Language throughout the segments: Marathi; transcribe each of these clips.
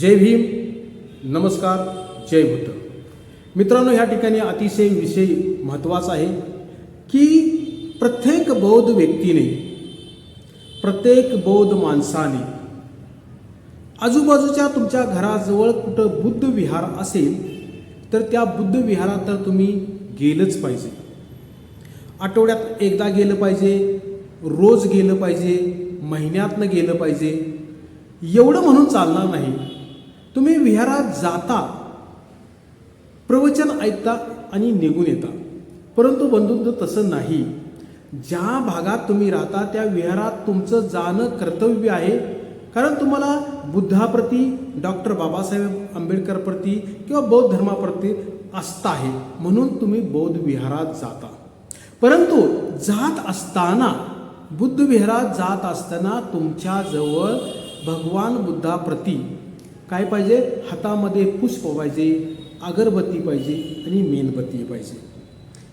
जय भीम नमस्कार जय बुद्ध. मित्रांनो ह्या ठिकाणी अतिशय विषय महत्त्वाचा आहे की प्रत्येक बौद्ध व्यक्तीने प्रत्येक बौद्ध माणसाने आजूबाजूच्या तुमच्या घराजवळ कुठं बुद्ध विहार असेल तर त्या बुद्ध विहारात तर तुम्ही गेलंच पाहिजे. आठवड्यात एकदा गेलं पाहिजे रोज गेलं पाहिजे महिन्यातनं गेलं पाहिजे एवढं म्हणून चालणार नाही. तुम्ही विहारात जाता प्रवचन ऐकता आणि निघून येता. परंतु बंधूंचं तसं नाही. ज्या भागात तुम्ही राहता त्या विहारात तुमचं जाणं कर्तव्य आहे. कारण तुम्हाला बुद्धाप्रती डॉक्टर बाबासाहेब आंबेडकरप्रती किंवा बौद्ध धर्माप्रती आस्था आहे. म्हणून तुम्ही बौद्ध विहारात जाता. परंतु जात असताना बुद्ध विहारात जात असताना तुमच्याजवळ भगवान बुद्धाप्रती काय पाहिजे? हातामध्ये पुष्प पाहिजे अगरबत्ती पाहिजे आणि मेणबत्ती पाहिजे.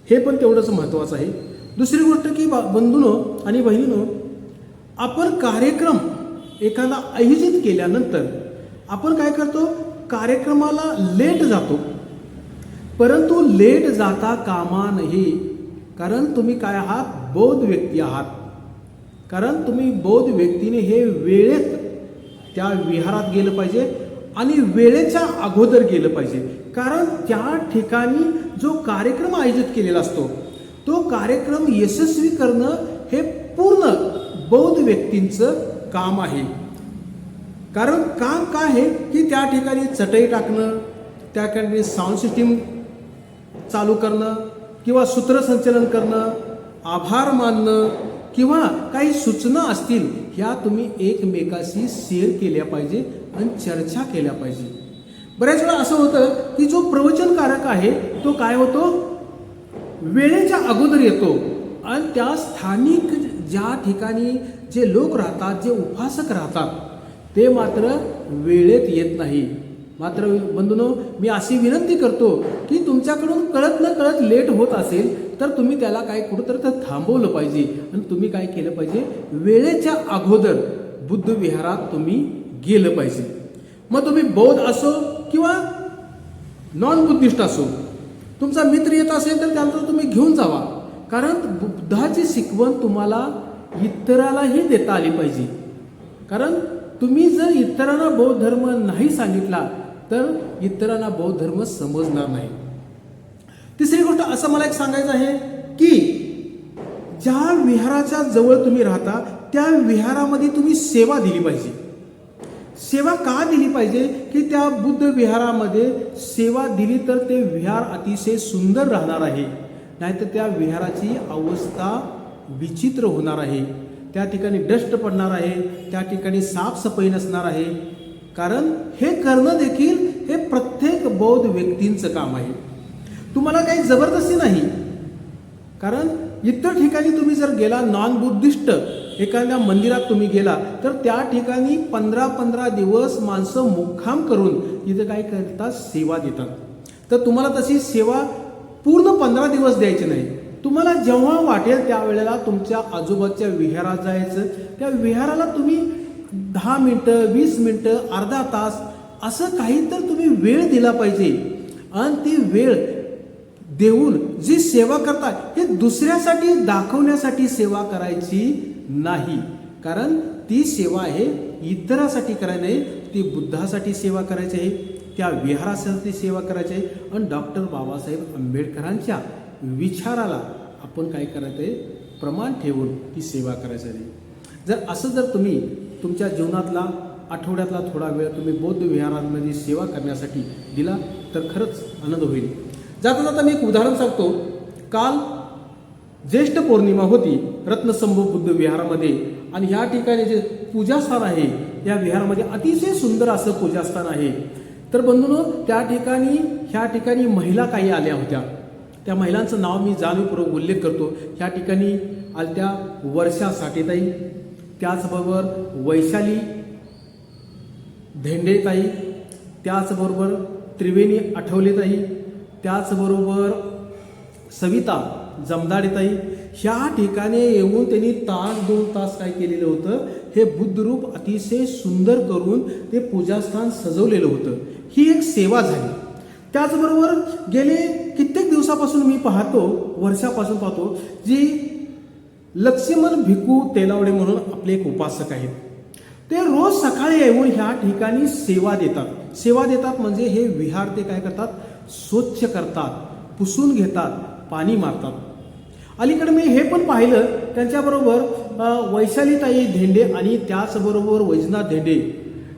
हे पण तेवढंच महत्त्वाचं आहे. दुसरी गोष्ट की बा बंधूनो आणि बहिणीनो आपण कार्यक्रम एखादा आयोजित केल्यानंतर आपण काय करतो? कार्यक्रमाला लेट जातो. परंतु लेट जाता कामा नाही कारण तुम्ही काय आहात? बौद्ध व्यक्ती आहात. कारण तुम्ही बौद्ध व्यक्तीने हे वेळेत त्या विहारात गेलं पाहिजे. आणि वेळेच्या अगोदर गेलं पाहिजे. कारण त्या ठिकाणी जो कार्यक्रम आयोजित केलेला असतो तो कार्यक्रम यशस्वी करणं हे पूर्ण बौद्ध व्यक्तींचं काम आहे. कारण काम काय आहे? की त्या ठिकाणी चटई टाकणं त्या ठिकाणी साऊंड सिस्टीम चालू करणं किंवा सूत्रसंचलन करणं आभार मानणं किंवा काही सूचना असतील ह्या तुम्ही एकमेकाशी शेअर केल्या पाहिजे आणि चर्चा केल्या पाहिजे. बऱ्याच वेळा असं होतं की जो प्रवचनकारक आहे तो काय होतो? वेळेच्या अगोदर येतो आणि त्या स्थानिक ज्या ठिकाणी जे लोक राहतात जे उपासक राहतात ते मात्र वेळेत येत नाही. मात्र बंधूनो मी अशी विनंती करतो की तुमच्याकडून कळत न कळत लेट होत असेल तर तुम्ही त्याला काय कुठंतरी तर थांबवलं पाहिजे. आणि तुम्ही काय केलं पाहिजे? वेळेच्या अगोदर बुद्ध विहारात तुम्ही गेलं पाहिजे. मग तुम्ही बौद्ध असो किंवा नॉन बुद्धिस्ट असो तुमचा मित्र येत असेल तर त्यानंतर तुम्ही घेऊन जावा. कारण बुद्धाची शिकवण तुम्हाला इतरालाही देता आली पाहिजे. कारण तुम्ही जर इतरांना बौद्ध धर्म नाही सांगितला तर इतरांना बौद्ध धर्म समजणार नाही. तिसरी गोष्ट असं मला एक सांगायचं आहे की ज्या विहाराच्या जवळ तुम्ही राहता त्या विहारामध्ये तुम्ही सेवा दिली पाहिजे. सेवा का दिली पाहिजे? की त्या बुद्ध विहारामध्ये सेवा दिली तर ते विहार अतिशय सुंदर राहणार आहे. नाहीतर त्या विहाराची अवस्था विचित्र होणार आहे. त्या ठिकाणी डस्ट पडणार आहे. त्या ठिकाणी साफसफाई नसणार आहे. कारण हे करणं देखील हे व्यक्तींचं काम आहे. तुम्हाला काही जबरदस्ती नाही. कारण इतर ठिकाणी तुम्ही जर गेला नॉन बुद्धिस्ट एखाद्या मंदिरात तुम्ही गेला तर त्या ठिकाणी पंधरा पंधरा दिवस माणसं मुक्काम करून इथं काय करतात? सेवा देतात. तर तुम्हाला तशी सेवा पूर्ण पंधरा दिवस द्यायची नाही. तुम्हाला जेव्हा वाटेल त्यावेळेला तुमच्या आजोबाच्या विहारात जायचं. त्या विहाराला तुम्ही दहा मिनटं वीस मिनटं अर्धा तास असं काही तर तुम्ही वेळ दिला पाहिजे. आणि ती वेळ देऊन जी सेवा करतात हे दुसऱ्यासाठी दाखवण्यासाठी सेवा करायची नाही. कारण ती सेवा आहे इतरासाठी करायची नाही ती बुद्धासाठी सेवा करायची आहे त्या विहारासाठी सेवा करायची आहे. आणि डॉक्टर बाबासाहेब आंबेडकरांच्या विचाराला आपण काय करायचं आहे प्रमाण ठेवून ती सेवा करायची आहे. जर असं जर तुम्ही तुमच्या जीवनातला आठवड्यातला थोडा वेळ तुम्ही बौद्ध विहारांमध्ये सेवा करण्यासाठी दिला तर खरंच आनंद होईल. जाता जाता मी एक उदाहरण सांगतो. काल ज्येष्ठ पौर्णिमा होती रत्नसंभू बुद्ध विहारामध्ये. आणि ह्या ठिकाणी जे पूजास्थान आहे या विहारामध्ये अतिशय सुंदर असं पूजास्थान आहे. तर बंधून त्या ठिकाणी ह्या ठिकाणी महिला काही आल्या होत्या. त्या महिलांचं नाव मी जाणीवपूर्वक उल्लेख करतो. ह्या ठिकाणी आलत्या वर्षा साठेताई त्याचबरोबर वैशाली धेंडेताई त्याचबरोबर त्रिवेणी आठवलेताई त्याचबरोबर सविता जमदाडेताई ह्या ठिकाणी येऊन त्यांनी तास दोन तास काय केलेलं होतं? हे बुद्धरूप अतिशय सुंदर करून ते पूजास्थान सजवलेलं होतं. ही एक सेवा झाली. त्याचबरोबर गेले कित्येक दिवसापासून मी पाहतो वर्षापासून पाहतो जी लक्ष्मण भिकू तेलावडे म्हणून आपले एक उपासक आहेत. ते रोज सकाळी येऊन ह्या ठिकाणी सेवा देतात. सेवा देतात म्हणजे हे विहार ते काय करतात? स्वच्छ करतात पुसून घेतात पाणी मारतात. अलीकडे मी हे पण पाहिलं त्यांच्याबरोबर वैशालीताई धेंडे आणि त्याचबरोबर वैजनाथ धेंडे.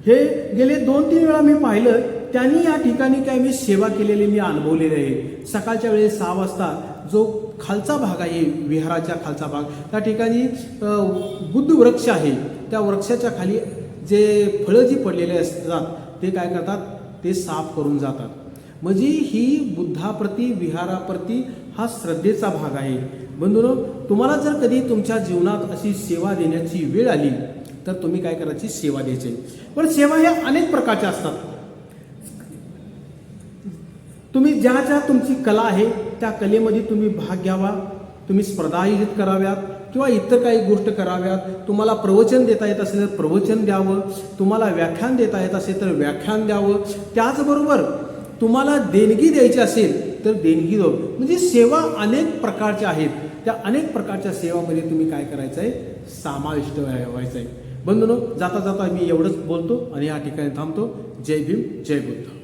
हे गेले दोन तीन वेळा मी पाहिलं त्यांनी या ठिकाणी काय मी सेवा केलेली मी अनुभवलेली आहे. सकाळच्या वेळेस सहा वाजता जो खालचा भाग आहे विहाराच्या खालचा भाग त्या ठिकाणी बुद्ध वृक्ष आहे. त्या वृक्षाच्या खाली जे फळं जी पडलेले असतात ते काय करतात? ते साफ करून जातात. म्हणजे ही बुद्धाप्रती विहाराप्रती हा श्रद्धेचा भाग आहे. बंधूनो तुम्हाला जर कधी तुमच्या जीवनात अशी सेवा देण्याची वेळ आली तर तुम्ही काय करायची? सेवा द्यायची. पण सेवा ह्या अनेक प्रकारच्या असतात. तुम्ही ज्या ज्या तुमची कला आहे त्या कलेमध्ये तुम्ही भाग घ्यावा. तुम्ही स्पर्धा आयोजित कराव्यात किंवा इतर काही गोष्ट कराव्यात. तुम्हाला प्रवचन देता येत असेल तर प्रवचन द्यावं. तुम्हाला व्याख्यान देता येत असेल तर व्याख्यान द्यावं. त्याचबरोबर तुम्हाला देणगी द्यायची असेल तर देणगी द्यावं. म्हणजे सेवा अनेक प्रकारच्या आहेत. त्या अनेक प्रकारच्या सेवामध्ये तुम्ही काय करायचं आहे समाविष्ट व्हायचं आहे बंधनो जाता जाता मी एवढंच बोलतो आणि या ठिकाणी थांबतो. जय भीम जय बुद्ध.